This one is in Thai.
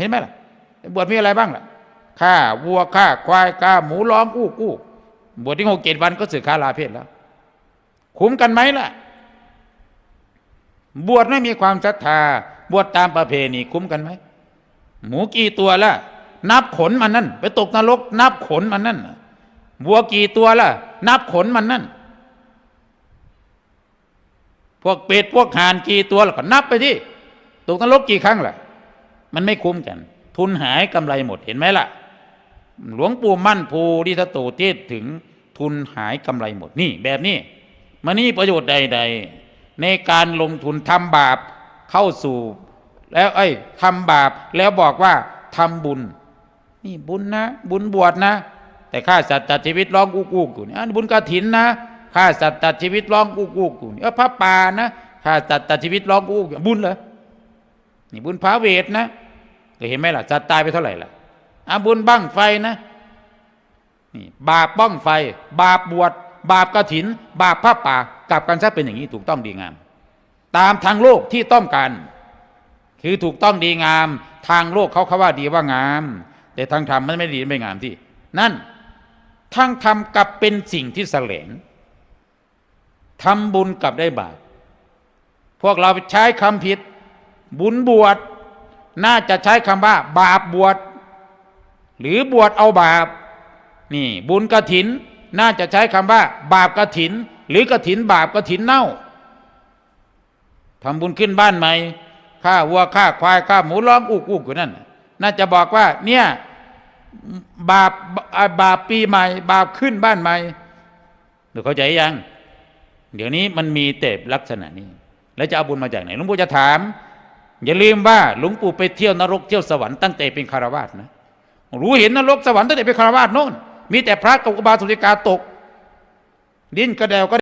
เห็นไหมล่ะบวชมีอะไรบ้างล่ะฆ่าวัวฆ่าควายฆ่าหมูร้องอู้กู้บวชที่หกเจ็ดวันก็สึกขาลาเพศแล้ว คุ้มกันไหมล่ะ บวชไม่มีความศรัทธา บวชตามประเพณีคุ้มกันไหมหมูกี่ตัวล่ะ นับขนมันนั่น ไปตกนรก นับขนมันนั่นวัวกี่ตัวล่ะ นับขนมันนั่น พวกเป็ดพวกห่านกี่ตัวล้วก็นับไปที่ตกนรกกี่ครั้งล่ะ มันไม่คุ้มกัน ทุนหายกำไรหมดเห็นไหมล่ะ หลวงปู่มั่นภูริทตโตเทศถึงทุนหายกำไรหมดนี่ แบบนี้มันนี่ประโยชน์ใด ๆ ในการลงทุนทำบาปเข้าสู่ แล้วไอ้ทำบาปแล้วบอกว่าทำบุญ นี่บุญนะ บุญบวชนะ แต่ฆ่าสัตว์ตัดชีวิตร้องกู้กู้อยู่นี่บุญกระถินนะฆ่าสัตว์ตัดชีวิตร้องกู้กู้อยู่นี่เออพระป่านะฆ่าสัตว์ตัดชีวิตร้องกู้กู้บุญเหรอ นี่บุญพระเวทนะเห็นไหมล่ะสัตว์ตายไปเท่าไหร่ล่ะอะบุญบั้งไฟนะนี่บาปบ้องไฟ บาปบวชบาปกระถิน บาปพระป่ากลับกันซะเป็นอย่างนี้ถูกต้องดีงาม ตามทางโลกที่ต้องการ คือถูกต้องดีงาม ทางโลกเขาเขาว่าดีว่างาม แต่ทางธรรมมันไม่ดีไม่งามที่ นั่นทางธรรมกลับเป็นสิ่งที่แสลงทำบุญกลับได้บาปพวกเราใช้คำผิด บุญบวชน่าจะใช้คำว่า บาปบวชหรือบวชเอาบาป นี่บุญกระถิน น่าจะใช้คำว่า บาปกระถิน หรือกระถินบาปกระถินเน่าทำบุญขึ้นบ้านใหม่ฆ่าวัวฆ่าควายฆ่าหมูร้องอุกอุกอยู่นั่นน่าจะบอกว่า เนี่ยบาปบาปปีใหม่ บาปขึ้นบ้านใหม่หรือเข้าใจยัง เดี๋ยวนี้มันมีเตบลักษณะนี้ แล้วจะเอาบุญมาจากไหนหลวงปู่จะถาม อย่าลืมว่าหลวงปู่ไปเที่ยวนรกเที่ยวสวรรค์ตั้งแต่เป็นคารวาสนะ รู้เห็นนรกสวรรค์ตั้งแต่เป็นคารวาสโน่น มีแต่พระกับอุบาสกอุบาสิกาตก ดิ้นกระเดวก็